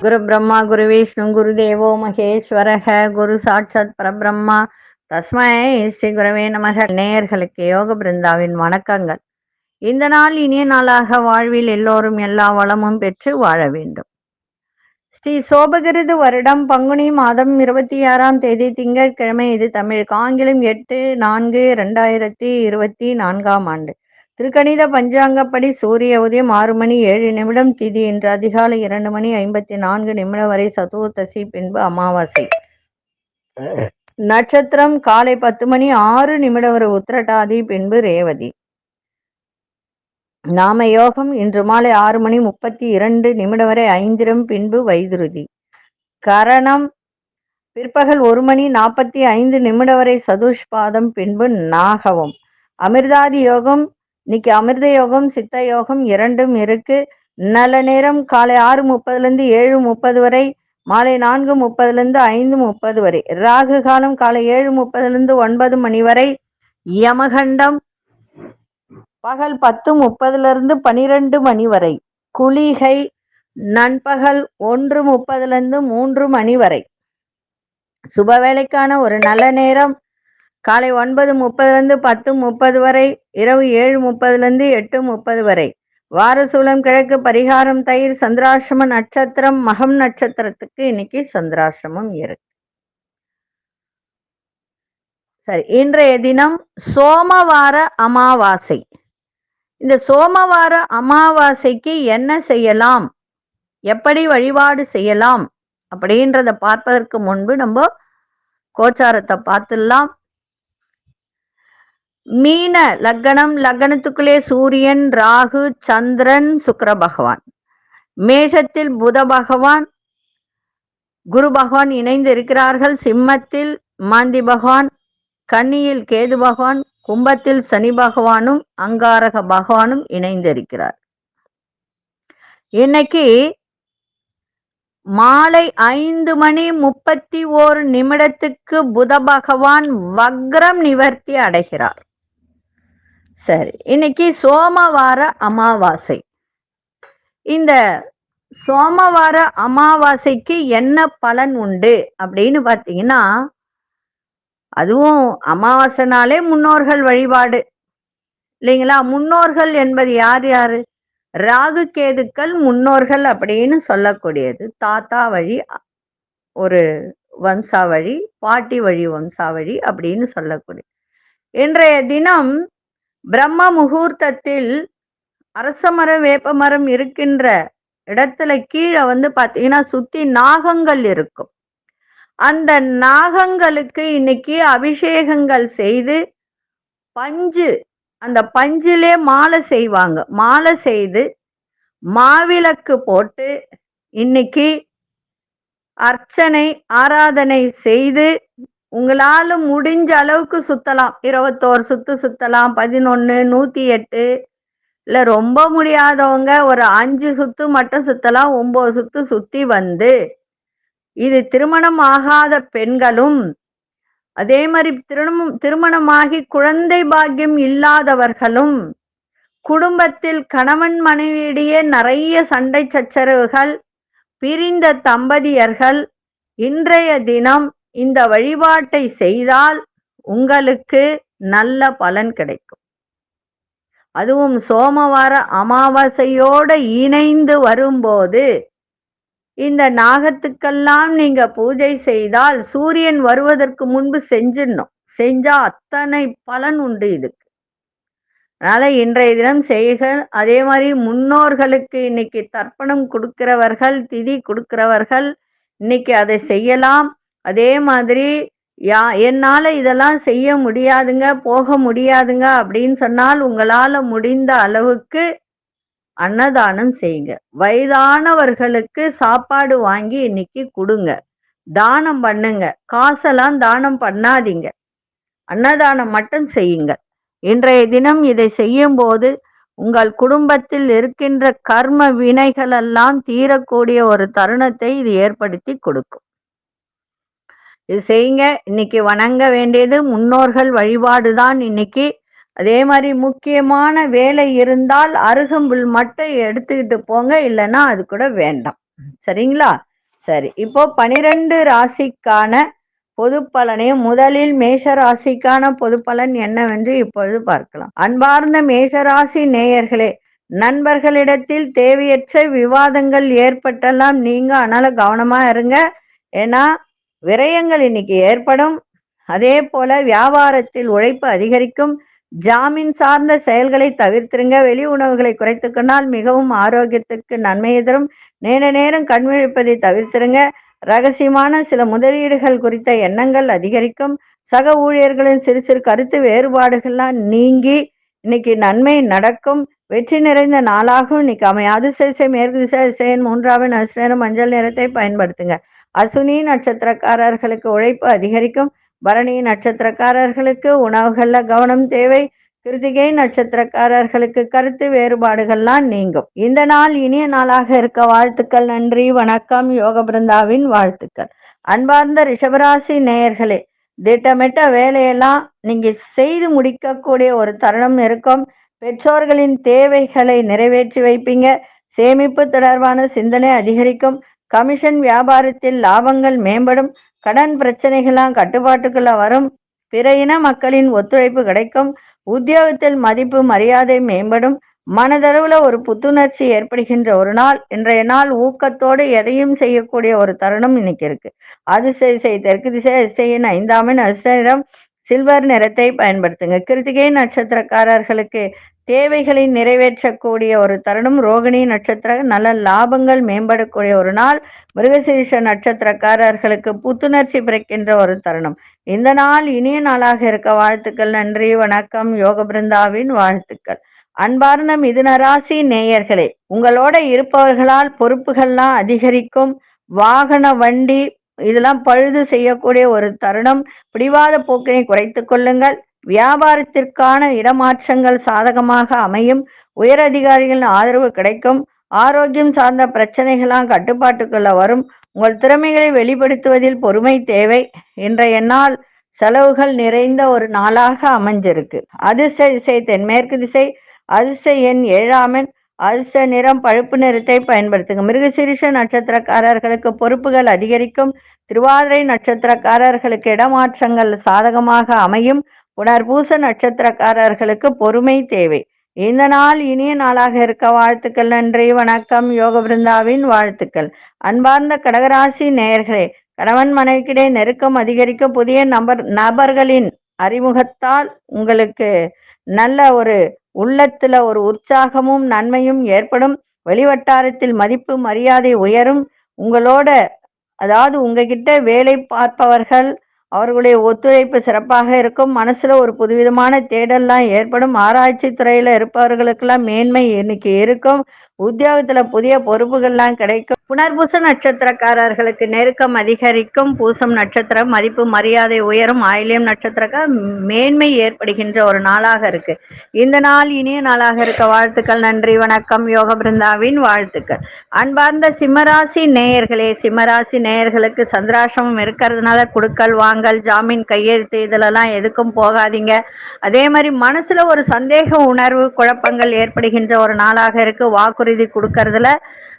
குரு பிரம்மா குரு விஷ்ணு குரு தேவோ மகேஸ்வரக குரு சாட்சாத் பரபிரம்மா. தஸ்மை ஸ்ரீ குருவே நமக. நேயர்களுக்கு யோக பிருந்தாவின் வணக்கங்கள். இந்த நாள் இனிய நாளாக வாழ்வில் எல்லோரும் எல்லா வளமும் பெற்று வாழ வேண்டும். ஸ்ரீ சோபகிருது வருடம் பங்குனி மாதம் இருபத்தி ஆறாம் தேதி திங்கட்கிழமை இது தமிழ். ஆங்கிலம் எட்டு நான்கு ரெண்டாயிரத்தி இருபத்தி நான்காம் ஆண்டு. திருக்கணித பஞ்சாங்கப்படி சூரிய உதயம் ஆறு மணி ஏழு நிமிடம் திதி இன்று அதிகாலை இரண்டு மணி ஐம்பத்தி நான்கு நிமிடம் வரை சதுர்த்தசி பின்பு அமாவாசை. நட்சத்திரம் காலை பத்து மணி ஆறு நிமிடம் வரை உத்திரட்டாதி பின்பு ரேவதி. நாம யோகம் இன்று மாலை ஆறு மணி முப்பத்தி இரண்டு நிமிடம் வரை ஐந்திரம் பின்பு வைதுருதி. கரணம் பிற்பகல் ஒரு மணி நாற்பத்தி ஐந்து நிமிடம் வரை சதுஷ்பாதம் பின்பு நாகவம். அமிர்தாதி யோகம் இன்னைக்கு அமிர்த யோகம் சித்த யோகம் இரண்டும் இருக்கு. நல்ல நேரம் காலை ஆறு முப்பதுல இருந்து ஏழு முப்பது வரை மாலை நான்கு முப்பதுல இருந்து ஐந்து முப்பது வரை ராகு காலம் காலை ஏழு முப்பதுல இருந்து ஒன்பது மணி வரை யமகண்டம் பகல் பத்து முப்பதுல இருந்து பனிரெண்டு மணி வரை குளிகை நண்பகல் ஒன்று முப்பதுல இருந்து மூன்று மணி வரை. சுப வேலைக்கான ஒரு நல்ல நேரம். காலை ஒன்பது முப்பதுலேருந்து பத்து முப்பது வரை இரவு ஏழு முப்பதுலேருந்து எட்டு முப்பது வரை. வாரசூலம் கிழக்கு பரிகாரம் தயிர் சந்திராசிரம நட்சத்திரம் மகம் நட்சத்திரத்துக்கு இன்னைக்கு சந்திராசிரமம் இருக்கு. சரி இன்றைய தினம் சோமவார அமாவாசை. இந்த சோமவார அமாவாசைக்கு என்ன செய்யலாம்? எப்படி வழிபாடு செய்யலாம்? அப்படின்றத பார்ப்பதற்கு முன்பு நம்ம கோச்சாரத்தை பார்த்துடலாம். மீன லக்கணம் லக்னத்துக்குள்ளே சூரியன் ராகு சந்திரன் சுக்கர பகவான். மேஷத்தில் புத பகவான் குரு பகவான் இணைந்து இருக்கிறார்கள். சிம்மத்தில் மாந்தி பகவான் கன்னியில் கேது பகவான் கும்பத்தில் சனி பகவானும் அங்காரக பகவானும் இணைந்திருக்கிறார் இன்னைக்கு மாலை ஐந்து மணி முப்பத்தி ஓரு நிமிடத்துக்கு புத பகவான் வக்ரம் நிவர்த்தி அடைகிறார். சரி. இன்னைக்கு சோமவார அமாவாசை. இந்த சோமவார அமாவாசைக்கு என்ன பலன் உண்டு அப்படின்னு பார்த்தீங்கன்னா அதுவும் அமாவாசைனாலே முன்னோர்கள் வழிபாடு. இல்லைங்களா? முன்னோர்கள் என்பது யார் யாரு? ராகு கேதுக்கள் முன்னோர்கள் அப்படின்னு சொல்லக்கூடியது. தாத்தா வழி ஒரு வம்சாவழி பாட்டி வழி வம்சாவழி அப்படின்னு சொல்லக்கூடிய இன்றைய தினம் பிரம்ம முகூர்த்தத்தில் அரசமரம் வேப்பமரம் இருக்கின்ற இடத்துல கீழே வந்து பார்த்தீங்கன்னா சுத்தி நாகங்கள் இருக்கும். அந்த நாகங்களுக்கு இன்னைக்கு அபிஷேகங்கள் செய்து பஞ்சு அந்த பஞ்சிலே மாலை செய்வாங்க. மாலை செய்து மாவிளக்கு போட்டு இன்னைக்கு அர்ச்சனை ஆராதனை செய்து உங்களால முடிஞ்ச அளவுக்கு சுத்தலாம். இருபத்தோரு சுத்து சுத்தலாம். பதினொன்று நூற்றி எட்டு இல்லை ரொம்ப முடியாதவங்க ஒரு அஞ்சு சுத்து மட்டும் சுத்தலாம். ஒன்பது சுத்து சுத்தி வந்து இது திருமணம் ஆகாத பெண்களும் அதே மாதிரி திருமணம் திருமணமாகி குழந்தை பாக்கியம் இல்லாதவர்களும் குடும்பத்தில் கணவன் மனைவியிடையே நிறைய சண்டை சச்சரவுகள் பிரிந்த தம்பதியர்கள் இன்றைய தினம் இந்த வழிபாட்டை செய்தால் உங்களுக்கு நல்ல பலன் கிடைக்கும். அதுவும் சோமவார அமாவாசையோடு இணைந்து வரும்போது இந்த நாகத்துக்கெல்லாம் நீங்க பூஜை செய்தால் சூரியன் வருவதற்கு முன்பு செஞ்சிடணும். செஞ்சா அத்தனை பலன் உண்டு இதுக்கு. அதனால இன்றைய தினம் செய்க. அதே மாதிரி முன்னோர்களுக்கு இன்னைக்கு தர்ப்பணம் கொடுக்கிறவர்கள் திதி கொடுக்கிறவர்கள் இன்னைக்கு அதை செய்யலாம். அதே மாதிரி யா என்னால இதெல்லாம் செய்ய முடியாதுங்க போக முடியாதுங்க அப்படின்னு சொன்னால் உங்களால முடிந்த அளவுக்கு அன்னதானம் செய்யுங்க. வயதானவர்களுக்கு சாப்பாடு வாங்கி இன்னைக்கு கொடுங்க. தானம் பண்ணுங்க. காசெல்லாம் தானம் பண்ணாதீங்க. அன்னதானம் மட்டும் செய்யுங்க. இன்றைய தினம் இதை செய்யும் போது உங்கள் குடும்பத்தில் இருக்கின்ற கர்ம வினைகளெல்லாம் தீரக்கூடிய ஒரு தருணத்தை இது ஏற்படுத்தி கொடுக்கும். இது செய்யுங்க. இன்னைக்கு வணங்க வேண்டியது முன்னோர்கள் வழிபாடுதான் இன்னைக்கு. அதே மாதிரி முக்கியமான வேலை இருந்தால் அருகம்புல் மட்டும் எடுத்துக்கிட்டு போங்க. இல்லைன்னா அது கூட வேண்டாம். சரிங்களா? சரி. இப்போ பனிரெண்டு ராசிக்கான பொது பலனையும் முதலில் மேஷ ராசிக்கான பொது பலன் என்னவென்று இப்பொழுது பார்க்கலாம். அன்பார்ந்த மேஷ ராசி நேயர்களே நண்பர்களிடத்தில் தேவையற்ற விவாதங்கள் ஏற்பட்டெல்லாம் நீங்க அதனால கவனமா இருங்க. ஏன்னா விரயங்கள் இன்னைக்கு ஏற்படும். அதே போல வியாபாரத்தில் உழைப்பு அதிகரிக்கும். ஜாமீன் சார்ந்த செயல்களை தவிர்த்திருங்க. வெளி உணவுகளை குறைத்துக்கொண்டால் மிகவும் ஆரோக்கியத்துக்கு நன்மை தரும் நேர நேரம் கண் விழிப்பதை தவிர்த்திருங்க. ரகசியமான சில முதலீடுகள் குறித்த எண்ணங்கள் அதிகரிக்கும். சக ஊழியர்களின் சிறு சிறு கருத்து வேறுபாடுகள்லாம் நீங்கி இன்னைக்கு நன்மை நடக்கும். வெற்றி நிறைந்த நாளாகவும் இன்னைக்கு அமையாது அதிசய மேற்கு திசை அதிசயன் மூன்றாவது நட்சத்திரம் மஞ்சள் நிறத்தை பயன்படுத்துங்க. அசுனி நட்சத்திரக்காரர்களுக்கு உழைப்பு அதிகரிக்கும். பரணி நட்சத்திரக்காரர்களுக்கு உணவுகள்ல கவனம் தேவை. கிருத்திகை நட்சத்திரக்காரர்களுக்கு கருத்து வேறுபாடுகள்லாம் நீங்கும். இந்த நாள் இனிய நாளாக இருக்க வாழ்த்துக்கள் நன்றி வணக்கம் யோக பிருந்தாவின் வாழ்த்துக்கள். அன்பார்ந்த ரிஷபராசி நேயர்களே திட்டமிட்ட வேலையெல்லாம் நீங்க செய்து முடிக்கக்கூடிய ஒரு தருணம் இருக்கும். பெற்றோர்களின் தேவைகளை நிறைவேற்றி வைப்பீங்க. சேமிப்பு தொடர்பான சிந்தனை அதிகரிக்கும். கமிஷன் வியாபாரத்தில் லாபங்கள் மேம்படும் கடன் பிரச்சனைகள்லாம் கட்டுப்பாட்டுக்குள்ள வரும். பிற இன மக்களின் ஒத்துழைப்பு கிடைக்கும். உத்தியோகத்தில் மதிப்பு மரியாதை மேம்படும். மனதளவுல ஒரு புத்துணர்ச்சி ஏற்படுகின்ற ஒரு நாள். இன்றைய நாள் ஊக்கத்தோடு எதையும் செய்யக்கூடிய ஒரு தருணம் இன்னைக்கு இருக்கு. அதிசய திசை தெற்கு திசை அதிசயின் ஐந்தாமின் அதிர்ஷ்டம் சில்வர் நிறத்தை பயன்படுத்துங்க. கிருத்திகை நட்சத்திரக்காரர்களுக்கு தேவைகளை நிறைவேற்றக்கூடிய ஒரு தருணம். ரோகிணி நட்சத்திர நல்ல லாபங்கள் மேம்படக்கூடிய ஒரு நாள். மிருகசீரிஷ நட்சத்திரக்காரர்களுக்கு புத்துணர்ச்சி பிறக்கின்ற ஒரு தருணம். இந்த நாள் இனிய நாளாக இருக்க வாழ்த்துக்கள். நன்றி வணக்கம். யோக பிருந்தாவின் வாழ்த்துக்கள். அன்பார்ந்த மிதுனராசி நேயர்களே உங்களோட இருப்பவர்களால் பொறுப்புகள்லாம் அதிகரிக்கும். வாகன வண்டி இதெல்லாம் பழுது செய்யக்கூடிய ஒரு தருணம். பிடிவாத போக்கினை குறைத்து கொள்ளுங்கள். வியாபாரத்திற்கான இடமாற்றங்கள் சாதகமாக அமையும். உயர் அதிகாரிகளின் ஆதரவு கிடைக்கும். ஆரோக்கியம் சார்ந்த பிரச்சனைகளாம் கட்டுப்பாட்டுக்குள்ள வரும். உங்கள் திறமைகளை வெளிப்படுத்துவதில் பொறுமை தேவை. இன்றைய நாள் செலவுகள் நிறைந்த ஒரு நாளாக அமைஞ்சிருக்கு. அதிர்ஷ்ட திசை தென்மேற்கு திசை. அதிர்ஷ்ட எண் ஏழாமன் அதிர்ஷ்ட நிறம் பழுப்பு நிறத்தை பயன்படுத்துங்க. மிருகசிரிஷ நட்சத்திரக்காரர்களுக்கு பொறுப்புகள் அதிகரிக்கும். திருவாதிரை நட்சத்திரக்காரர்களுக்கு இடமாற்றங்கள் சாதகமாக அமையும். புனர்பூச நட்சத்திரக்காரர்களுக்கு பொறுமை தேவை. இந்த நாள் இனிய நாளாக இருக்க வாழ்த்துக்கள் நன்றி வணக்கம். யோக பிருந்தாவின் வாழ்த்துக்கள். அன்பார்ந்த கடகராசி நேயர்களே கணவன் மனைவிக்கிடையே நெருக்கம் அதிகரிக்க புதிய நபர் நபர்களின் அறிமுகத்தால் உங்களுக்கு நல்ல ஒரு உள்ளத்துல ஒரு உற்சாகமும் நன்மையும் ஏற்படும். வெளிவட்டாரத்தில் மதிப்பு மரியாதை உயரும். உங்களோட அதாவது உங்ககிட்ட வேலை பார்ப்பவர்கள் அவர்களுடைய ஒத்துழைப்பு சிறப்பாக இருக்கும். மனசுல ஒரு புதுவிதமான தேடல்லாம் ஏற்படும். ஆராய்ச்சி துறையில இருப்பவர்களுக்கெல்லாம் மேன்மை இன்னைக்கு இருக்கும். உத்தியோகத்துல புதிய பொறுப்புகள்லாம் கிடைக்கும். புனர்பூச நட்சத்திரக்காரர்களுக்கு நெருக்கம் அதிகரிக்கும். பூசம் நட்சத்திரம் மதிப்பு மரியாதை உயரும். ஆயிலியம் நட்சத்திரக்க மேன்மை ஏற்படுகின்ற ஒரு நாளாக இருக்கு. இந்த நாள் இனிய நாளாக இருக்க. வாழ்த்துக்கள் நன்றி வணக்கம். யோக பிருந்தாவின் வாழ்த்துக்கள். அன்பார்ந்த சிம்மராசி நேயர்களே சிம்மராசி நேயர்களுக்கு சந்திராசிரமம் இருக்கிறதுனால குடுக்கல் வாங்கல் ஜாமீன் கையெழுத்து இதிலெல்லாம் எதுக்கும் போகாதீங்க. அதே மாதிரி மனசுல ஒரு சந்தேக உணர்வு குழப்பங்கள் ஏற்படுகின்ற ஒரு நாளாக இருக்கு. வாக்குறுதி கொடுக்கறதுல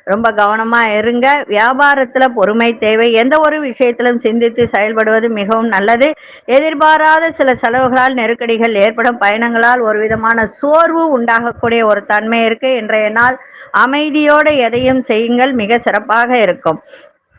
ரொம்ப கவனமா இருங்க. வியாபாரத்துல பொறுமை தேவை. எந்த ஒரு விஷயத்திலும் சிந்தித்து செயல்படுவது மிகவும் நல்லது. எதிர்பாராத சில செலவுகளால் நெருக்கடிகள் ஏற்படும். பயணங்களால் ஒரு விதமான சோர்வு உண்டாகக்கூடிய ஒரு தன்மை இருக்கு. இன்றைய நாள் அமைதியோடு எதையும் செய்யுங்கள். மிக சிறப்பாக இருக்கும்.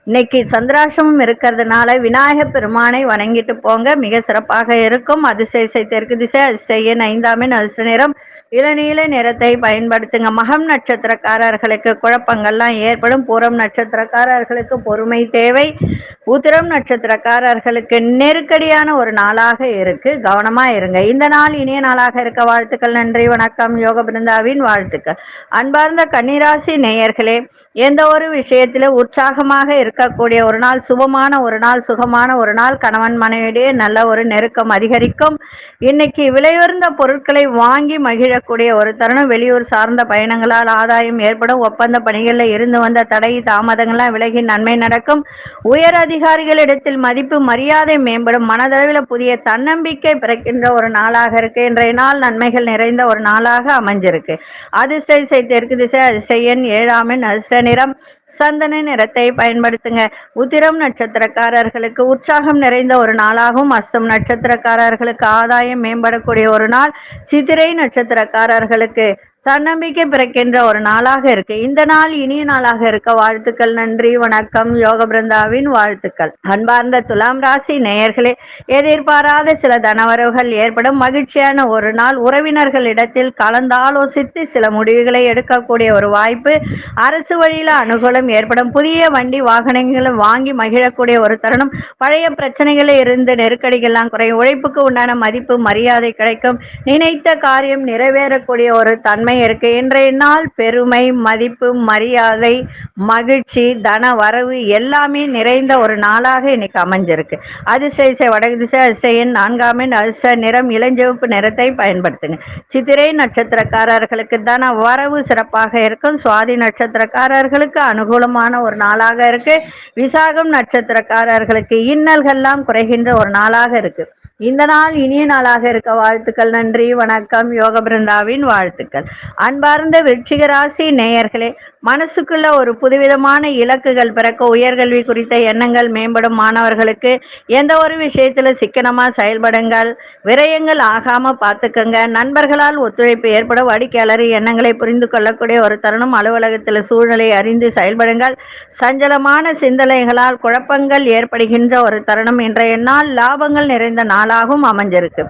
இன்னைக்கு சந்திராசமும் இருக்கிறதுனால விநாயக பெருமானை வணங்கிட்டு போங்க. மிக சிறப்பாக இருக்கும். அதிசயசை தெற்கு திசை அதிசயன் ஐந்தாமின் அதிர்ஷ்ட நிறம். இளநீல நிறத்தை பயன்படுத்துங்க. மகம் நட்சத்திரக்காரர்களுக்கு குழப்பங்கள்லாம் ஏற்படும். பூரம் நட்சத்திரக்காரர்களுக்கு பொறுமை தேவை. உத்திரம் நட்சத்திரக்காரர்களுக்கு நெருக்கடியான ஒரு நாளாக இருக்கு. கவனமா இருங்க. இந்த நாள் இனிய நாளாக இருக்க வாழ்த்துக்கள். நன்றி வணக்கம். யோக பிருந்தாவின் வாழ்த்துக்கள். அன்பார்ந்த கன்னிராசி நேயர்களே எந்த ஒரு விஷயத்தில உற்சாகமாக இருக்க இருக்கக்கூடிய ஒரு நாள் சுபமான ஒரு நாள் சுகமான ஒரு நாள். கணவன் மனைவியிடையே நல்ல ஒரு நெருக்கம் அதிகரிக்கும். இன்னைக்கு விலையுயர்ந்த பொருட்களை வாங்கி மகிழக்கூடிய ஒரு தருணம். வெளியூர் சார்ந்த பயணங்களால் ஆதாயம் ஏற்படும். ஒப்பந்த பணிகளில் இருந்து வந்த தடை தாமதங்கள்லாம் விலகி நன்மை நடக்கும். உயர் அதிகாரிகளிடத்தில் மதிப்பு மரியாதை மேம்படும். மனதளவில் புதிய தன்னம்பிக்கை பிறக்கின்ற ஒரு நாளாக இருக்கு. இன்றைய நாள் நன்மைகள் நிறைந்த ஒரு நாளாக அமைஞ்சிருக்கு. அதிர்ஷ்ட திசை தெற்கு திசை அதிர்ஷ்ட எண் ஏழாம் எண் அதிர்ஷ்ட நிறம். சந்தன நிறத்தை பயன்படுத்துங்க. உத்திரம் நட்சத்திரக்காரர்களுக்கு உற்சாகம் நிறைந்த ஒரு நாளாகவும் அஸ்தம் நட்சத்திரக்காரர்களுக்கு ஆதாயம் மேம்படக்கூடிய ஒரு நாள் சித்திரை நட்சத்திரக்காரர்களுக்கு. தன்னம்பிக்கை பிறக்கின்ற ஒரு நாளாக இருக்கு. இந்த நாள் இனிய நாளாக இருக்க வாழ்த்துக்கள் நன்றி வணக்கம் யோக பிருந்தாவின் வாழ்த்துக்கள். அன்பார்ந்த துலாம் ராசி நேயர்களே எதிர்பாராத சில தனவரவுகள் ஏற்படும் மகிழ்ச்சியான ஒரு நாள். உறவினர்களிடத்தில் கலந்தாலோசித்து சில முடிவுகளை எடுக்கக்கூடிய ஒரு வாய்ப்பு. அரசு வழியில அனுகூலம் ஏற்படும். புதிய வண்டி வாகனங்களை வாங்கி மகிழக்கூடிய ஒரு தருணம். பழைய பிரச்சனைகளில் இருந்து நெருக்கடிகள்லாம் குறையும். உழைப்புக்கு உண்டான மதிப்பு மரியாதை கிடைக்கும். நினைத்த காரியம் நிறைவேறக்கூடிய ஒரு தன்மை இருக்கு. இன்றைய நாள் பெருமை மதிப்பு மரியாதை மகிழ்ச்சி தன வரவு எல்லாமே நிறைந்த ஒரு நாளாக இன்னைக்கு அமைஞ்சிருக்கு. அதிர்ஷ்ட வடகு திசை அதிர்ஷ்ட நான்காம் எண் நிறம் இளஞ்சிவப்பு நிறத்தை பயன்படுத்துங்க. சித்திரை நட்சத்திரக்காரர்களுக்கு தன வரவு சிறப்பாக இருக்கும். சுவாதி நட்சத்திரக்காரர்களுக்கு அனுகூலமான ஒரு நாளாக இருக்கு. விசாகம் நட்சத்திரக்காரர்களுக்கு இன்னல்கள்லாம் குறைகின்ற ஒரு நாளாக இருக்கு. இந்த நாள் இனிய நாளாக இருக்க வாழ்த்துக்கள் நன்றி வணக்கம் யோக பிருந்தாவின் வாழ்த்துக்கள். அன்பார்ந்த விருச்சிக ராசி நேயர்களே மனசுக்குள்ள ஒரு புதுவிதமான இலக்குகள் பிறக்க உயர்கல்வி குறித்த எண்ணங்கள் மேம்படும் மாணவர்களுக்கு எந்த ஒரு விஷயத்துல சிக்கனமா செயல்படுங்கள் விரயங்கள் ஆகாம பார்த்துக்கங்க நண்பர்களால் ஒத்துழைப்பு ஏற்பட வாடிக்கையாளர் எண்ணங்களை புரிந்து கொள்ளக்கூடிய ஒரு தருணம் அலுவலகத்தில் சூழ்நிலை அறிந்து செயல்படுங்கள். சஞ்சலமான சிந்தனைகளால் குழப்பங்கள் ஏற்படுகின்ற ஒரு தருணம் இன்றைய நாள் லாபங்கள் நிறைந்த நாளாகவும் அமைஞ்சிருக்கு.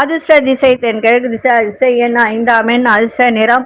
அதிர்ஷ்ட திசை தென்கிழக்கு திசை அதிர்ஷ்ட எண் ஐந்தாம் எண் அதிர்ஷ்ட நிறம்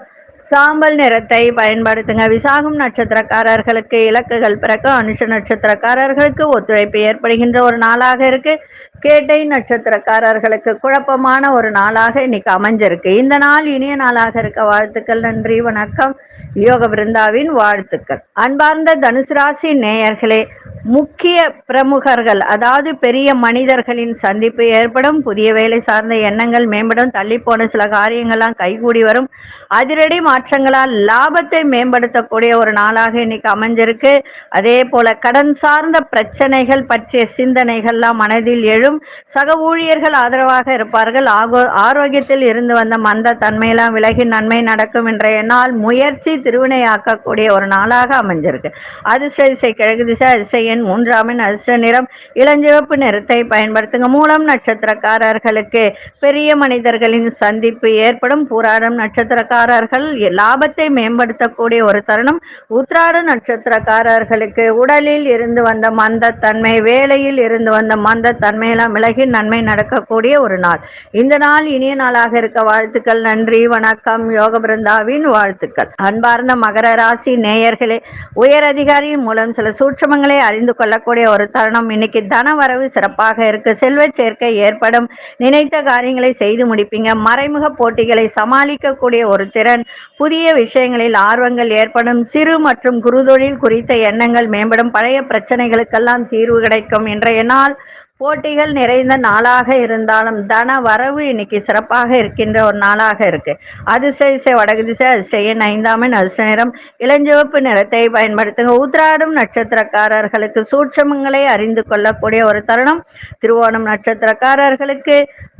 சாம்பல் நிறத்தை பயன்படுத்துங்க. விசாகம் நட்சத்திரக்காரர்களுக்கு இலக்குகள் பிறக்க அனுஷ நட்சத்திரக்காரர்களுக்கு ஒத்துழைப்பு ஏற்படுகின்ற ஒரு நாளாக இருக்கு. கேட்டை நட்சத்திரக்காரர்களுக்கு குழப்பமான ஒரு நாளாக இன்னைக்கு அமைஞ்சிருக்கு. இந்த நாள் இனிய நாளாக இருக்க வாழ்த்துக்கள் நன்றி வணக்கம். யோக பிருந்தாவின் வாழ்த்துக்கள். அன்பார்ந்த தனுசு ராசி நேயர்களே முக்கிய பிரமுகர்கள் அதாவது பெரிய மனிதர்களின் சந்திப்பு ஏற்படும். புதிய வேலை சார்ந்த எண்ணங்கள் மேம்படும். தள்ளி போன சில காரியங்கள்லாம் கைகூடி வரும். அதிரடி மாற்றங்களால் லாபத்தை மேம்படுத்தக்கூடிய ஒரு நாளாக இன்னைக்கு அமைஞ்சிருக்கு. அதே போல கடன் சார்ந்த பிரச்சனைகள் பற்றிய சிந்தனைகள்லாம் மனதில் எழும் சக ஊழியர்கள் ஆதரவாக இருப்பார்கள். ஆகோ ஆரோக்கியத்தில் இருந்து வந்த மந்த தன்மையெல்லாம் விலகி நன்மை நடக்கும் இன்றைய நாள் முயற்சி திருவினையாக்கக்கூடிய ஒரு நாளாக அமைஞ்சிருக்கு. அதிர்ஷ்ட திசை கிழக்கு திசை அதிர்ஷ்ட எண் மூன்றாம் எண் அதிர்ஷ்ட நிறம். இளஞ்சிவப்பு நிறத்தை பயன்படுத்துங்க. மூலம் நட்சத்திரக்காரர்களுக்கு பெரிய மனிதர்களின் சந்திப்பு ஏற்படும். பூராடம் நட்சத்திரக்காரர்கள் லாபத்தை மேம்படுத்தக்கூடிய ஒரு தருணம். உத்ராட நட்சத்திரக்காரர்களுக்கு உடலில் இருந்து வந்த மந்தத்தன்மை வேலையில் இருந்து வந்த மந்தத்தன்மையெல்லாம் விலகி நன்மை நடக்கக்கூடிய ஒரு நாள். இந்த நாள் இனிய நாளாக இருக்க வாழ்த்துக்கள். நன்றி வணக்கம். யோக பிருந்தாவின் வாழ்த்துக்கள். அன்பார்ந்த மகர ராசி நேயர்களே உயர் அதிகாரியின் மூலம் சில சூட்சமங்களை அறிந்து கொள்ளக்கூடிய ஒரு தருணம். இன்னைக்கு தன வரவு சிறப்பாக இருக்கு. செல்வ சேர்க்கை ஏற்படும். நினைத்த காரியங்களை செய்து முடிப்பீங்க. மறைமுக போட்டிகளை சமாளிக்கக்கூடிய ஒரு திறன். புதிய விஷயங்களில் ஆர்வங்கள் ஏற்படும் சிறு மற்றும் குறுதொழில் குறித்த எண்ணங்கள் மேம்படும். பழைய பிரச்சனைகளுக்கெல்லாம் தீர்வு கிடைக்கும். இன்றைய நாள் போட்டிகள் நிறைந்த நாளாக இருந்தாலும் தன வரவு இன்னைக்கு சிறப்பாக இருக்கின்ற ஒரு நாளாக இருக்கு. அதிசய திசை வடக்கு திசை அதிர்ஷ்ட ஐந்தாம் அதிர்ஷ்ட நிறம் இளஞ்சிவப்பு நிறத்தை பயன்படுத்துங்க. உத்ராடும் நட்சத்திரக்காரர்களுக்கு சூட்சமங்களை அறிந்து கொள்ளக்கூடிய ஒரு தருணம். திருவோணம் நட்சத்திரக்காரர்களுக்கு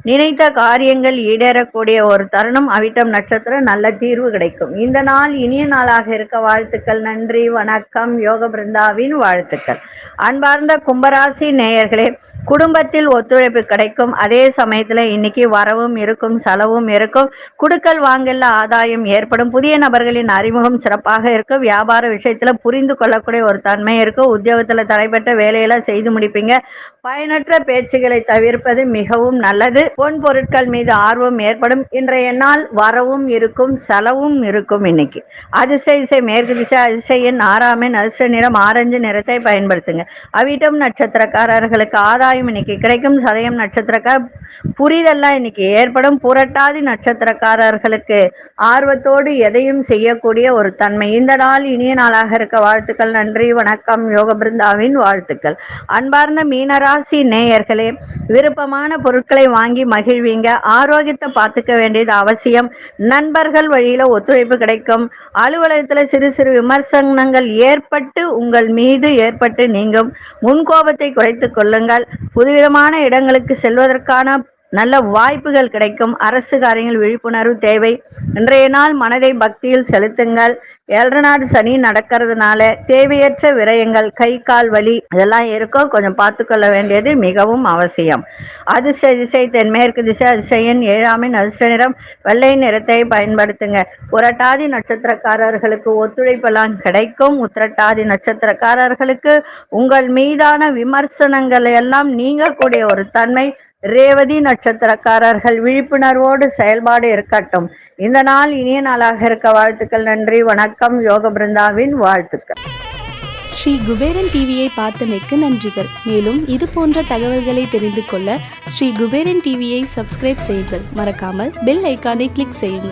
நினைத்த காரியங்கள் ஈடேறக்கூடிய ஒரு தருணம் அவிட்டம் நட்சத்திரம் நல்ல தீர்வு கிடைக்கும். இந்த நாள் இனிய நாளாக இருக்க வாழ்த்துக்கள். நன்றி வணக்கம். யோக பிருந்தாவின் வாழ்த்துக்கள். அன்பார்ந்த கும்பராசி நேயர்களே குடும்பத்தில் ஒத்துழைப்பு கிடைக்கும். அதே சமயத்துல இன்னைக்கு வரவும் இருக்கும் செலவும் இருக்கும். குடுக்கல் வாங்கல ஆதாயம் ஏற்படும். புதிய நபர்களின் அறிமுகம் சிறப்பாக இருக்கும். வியாபார விஷயத்துல புரிந்து கொள்ளக்கூடிய ஒரு தன்மை இருக்கும். உத்தியோகத்துல தடைப்பட்ட வேலையெல்லாம் செய்து முடிப்பீங்க. பயனற்ற பேச்சுகளை தவிர்ப்பது மிகவும் நல்லது. பொன் பொருட்கள் மீது ஆர்வம் ஏற்படும். இன்றைய நாள் வரவும் இருக்கும் செலவும் இருக்கும் இன்னைக்கு. அதிசய இசை மேற்கு திசை அதிசய ஆறாமின் அதிர்ஷ்ட நிறம் ஆரஞ்சு நிறத்தை பயன்படுத்துங்க. அவிட்டம் நட்சத்திரக்காரர்களுக்கு ஆதாயம் இன்னைக்கு கிடைக்கும். சதயம் நட்சத்திரக்கார் புரிதெல்லாம் இன்னைக்கு ஏற்படும். புரட்டாதி நட்சத்திரக்காரர்களுக்கு ஆர்வத்தோடு எதையும் செய்யக்கூடிய ஒரு தன்மை. இந்த நாள் இனிய நாளாக இருக்க வாழ்த்துக்கள் நன்றி வணக்கம் யோக பிருந்தாவின் வாழ்த்துக்கள். அன்பார்ந்த மீனராசி நேயர்களே விருப்பமான பொருட்களை வாங்கி மகிழ்வீங்க. ஆரோக்கியத்தை பார்த்துக்க வேண்டியது அவசியம். நண்பர்கள் வழியில ஒத்துழைப்பு கிடைக்கும். அலுவலகத்துல சிறு சிறு விமர்சனங்கள் ஏற்பட்டு உங்கள் மீது ஏற்பட்டு நீங்கும். முன்கோபத்தை குறைத்து கொள்ளுங்கள். புதுவிதமான இடங்களுக்கு செல்வதற்கான நல்ல வாய்ப்புகள் கிடைக்கும். அரசு காரியங்கள் விழிப்புணர்வு தேவை. இன்றைய நாள் மனதை பக்தியில் செலுத்துங்கள். ஏழரை நாடு சனி நடக்கிறதுனால தேவையற்ற விரயங்கள் கை கால் வலி இதெல்லாம் இருக்கும் கொஞ்சம் பார்த்துக்கொள்ள வேண்டியது மிகவும் அவசியம். அதிர்ஷ்ட திசை தென்மேற்கு திசை அதிசயன் ஏழாமின் அதிர்ஷ்ட நிறம். வெள்ளை நிறத்தை பயன்படுத்துங்க. புரட்டாதி நட்சத்திரக்காரர்களுக்கு ஒத்துழைப்பெல்லாம் கிடைக்கும். உத்திரட்டாதி நட்சத்திரக்காரர்களுக்கு உங்கள் மீதான விமர்சனங்களை எல்லாம் நீங்கக்கூடிய ஒரு தன்மை ரேவதி நட்சத்திரக்காரர்கள் விழிப்புணர்வோடு செயல்பாடு இருக்கட்டும். இந்த நாள் இனிய நாளாக இருக்க வாழ்த்துக்கள் நன்றி வணக்கம் யோக பிருந்தாவின் வாழ்த்துக்கள். ஸ்ரீ குபேரன் டிவியை பார்த்தமைக்கு நன்றிகள். மேலும் இது போன்ற தகவல்களை தெரிந்து கொள்ள ஸ்ரீ குபேரன் டிவியை சப்ஸ்கிரைப் செய்யுங்கள். மறக்காமல் பெல் ஐக்கானை கிளிக் செய்யுங்கள்.